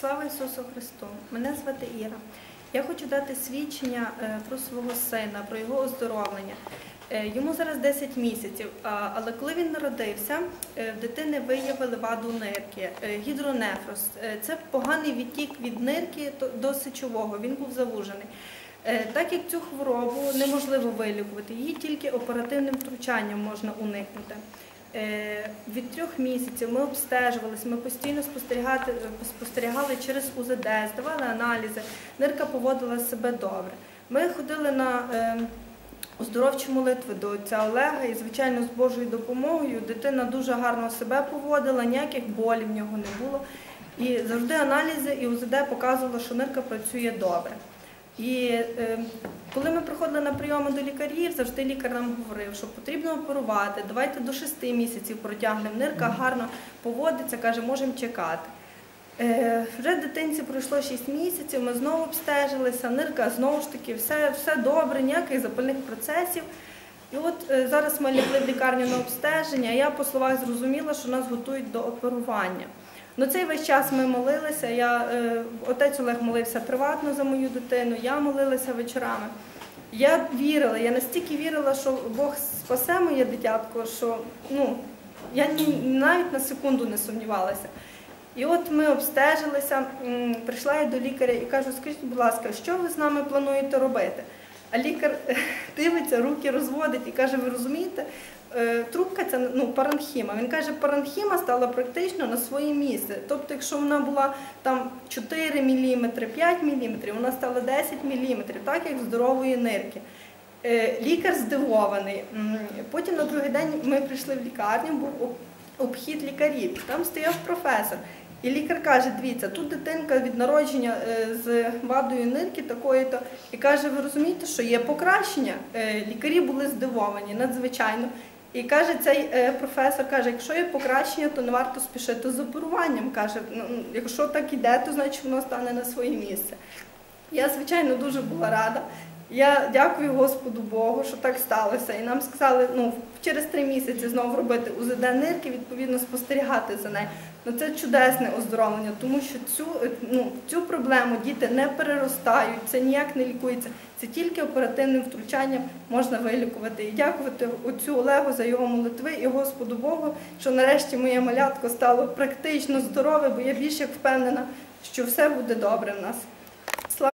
Слава Ісусу Христу! Мене звати Іра. Я хочу дати свідчення е, про свого сина, про його оздоровлення. Е, Йому зараз 10 місяців, але коли він народився, е, в дитини виявили ваду нирки, гідронефроз. Це поганий відтік від нирки до сечового, він був завужений. Так як цю хворобу неможливо вилікувати, її тільки оперативним втручанням можна уникнути. Е, Від трьох місяців ми обстежувалися, ми постійно спостерігали через УЗД, здавали аналізи, нирка поводила себе добре. Ми ходили на е, оздоровчі молитви до отця Олега і, звичайно, з Божою допомогою дитина дуже гарно себе поводила, ніяких болів в нього не було. І завжди аналізи і УЗД показували, що нирка працює добре. І е, коли ми приходили на прийоми до лікарів, завжди лікар нам говорив, що потрібно оперувати, давайте до 6 місяців протягнемо. Нирка гарно поводиться, каже, можемо чекати. Е, вже дитинці пройшло 6 місяців, ми знову обстежилися, нирка знову ж таки, все, все добре, ніяких запальних процесів. І от е, зараз ми лягли в лікарню на обстеження, я по словах зрозуміла, що нас готують до оперування. Ну цей весь час ми молилися. Я, е, отець Олег молився приватно за мою дитину, я молилася вечорами. Я вірила, я настільки вірила, що Бог спасе моє дитятко, що ну, я навіть на секунду не сумнівалася. І от ми обстежилися, прийшла я до лікаря і кажу, скажіть, будь ласка, що ви з нами плануєте робити? А лікар дивиться, руки розводить і каже, ви розумієте, е, трубка це ну, паранхіма. Він каже, паранхіма стала практично на своє місце. Тобто, якщо вона була там 4 мм, 5 мм, вона стала 10 мм, так як здорової нирки. Е, Лікар здивований. Потім на другий день ми прийшли в лікарню, був обхід лікарів. Там стояв професор. І лікар каже: дивіться, тут дитинка від народження е, з вадою нирки такої-то. І каже, ви розумієте, що є покращення. Е, Лікарі були здивовані надзвичайно. І каже, цей е, професор каже, якщо є покращення, то не варто спішити з оперуванням. Каже, ну, якщо так іде, то значить воно стане на своє місце. Я, звичайно, дуже була рада. Я дякую Господу Богу, що так сталося. І нам сказали, ну через три місяці знову робити УЗД нирки, відповідно спостерігати за нею. Ну це чудесне оздоровлення, тому що цю, ну, цю проблему діти не переростають, це ніяк не лікується. Це тільки оперативним втручанням можна вилікувати. І дякувати отцю Олегу за його молитви і Господу Богу, що нарешті моє малятко стало практично здорове, бо я більш як впевнена, що все буде добре в нас.